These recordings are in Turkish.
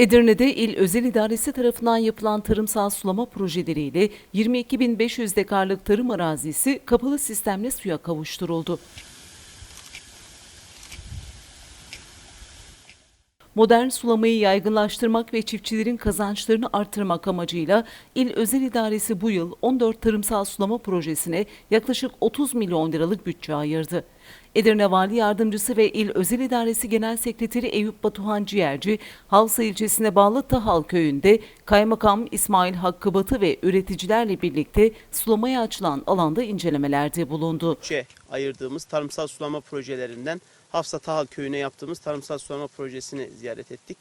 Edirne'de İl Özel İdaresi tarafından yapılan tarımsal sulama projeleriyle 22.500 dekarlık tarım arazisi kapalı sistemle suya kavuşturuldu. Modern sulamayı yaygınlaştırmak ve çiftçilerin kazançlarını artırmak amacıyla İl Özel İdaresi bu yıl 14 tarımsal sulama projesine yaklaşık 30 milyon liralık bütçe ayırdı. Edirne Vali Yardımcısı ve İl Özel İdaresi Genel Sekreteri Eyüp Batuhan Ciğerci, Havsa ilçesine bağlı Tahal köyünde Kaymakam İsmail Hakkı Batı ve üreticilerle birlikte sulamaya açılan alanda incelemelerde bulundu. bütçe ayırdığımız tarımsal sulama projelerinden Hafsa Tahal Köyü'ne yaptığımız tarımsal sulama projesini ziyaret ettik.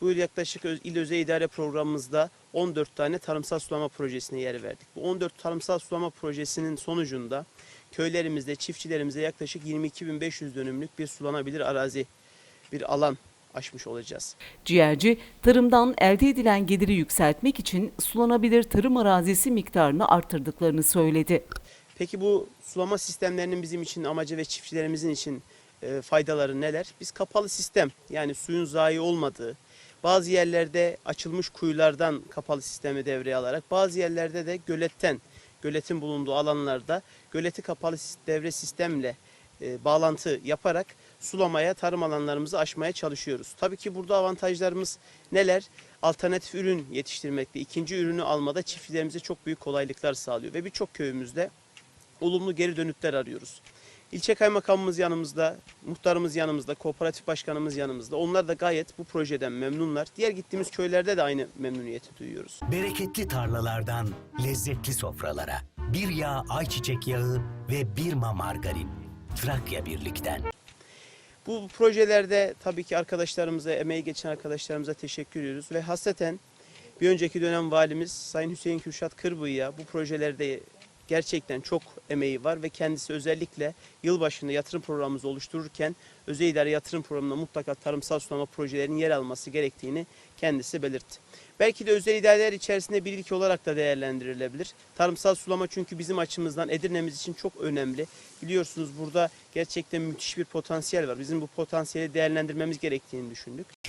Bu yıl yaklaşık İl Özel İdare Programımızda 14 tane tarımsal sulama projesine yer verdik. Bu 14 tarımsal sulama projesinin sonucunda köylerimizde, çiftçilerimize yaklaşık 22.500 dönümlük bir sulanabilir arazi, bir alan açmış olacağız. Ciğerci, tarımdan elde edilen geliri yükseltmek için sulanabilir tarım arazisi miktarını arttırdıklarını söyledi. Peki bu sulama sistemlerinin bizim için amacı ve çiftçilerimizin için e, faydaları neler? Biz kapalı sistem yani suyun zayi olmadığı, bazı yerlerde açılmış kuyulardan kapalı sistemi devreye alarak, bazı yerlerde de göletten, göletin bulunduğu alanlarda göleti kapalı devre sistemle e, bağlantı yaparak sulamaya, tarım alanlarımızı aşmaya çalışıyoruz. Tabii ki burada avantajlarımız neler? Alternatif ürün yetiştirmekte, ikinci ürünü almada çiftçilerimize çok büyük kolaylıklar sağlıyor ve birçok köyümüzde olumlu geri dönütler arıyoruz. İlçe kaymakamımız yanımızda, muhtarımız yanımızda, kooperatif başkanımız yanımızda. Onlar da gayet bu projeden memnunlar. Diğer gittiğimiz köylerde de aynı memnuniyeti duyuyoruz. Bereketli tarlalardan lezzetli sofralara. Bir yağ ayçiçek yağı ve bir ma margarin. Trakya Birlik'ten. Bu projelerde tabii ki arkadaşlarımıza, emeği geçen arkadaşlarımıza teşekkür ediyoruz. Ve hasreten bir önceki dönem valimiz Sayın Hüseyin Kürşat Kırbıyı'ya bu projelerde gerçekten çok emeği var ve kendisi özellikle yılbaşında yatırım programımızı oluştururken özel idare yatırım programında mutlaka tarımsal sulama projelerinin yer alması gerektiğini kendisi belirtti. Belki de özel idareler içerisinde bir ilk olarak da değerlendirilebilir. Tarımsal sulama çünkü bizim açımızdan Edirne'miz için çok önemli. Biliyorsunuz burada gerçekten müthiş bir potansiyel var. Bizim bu potansiyeli değerlendirmemiz gerektiğini düşündük.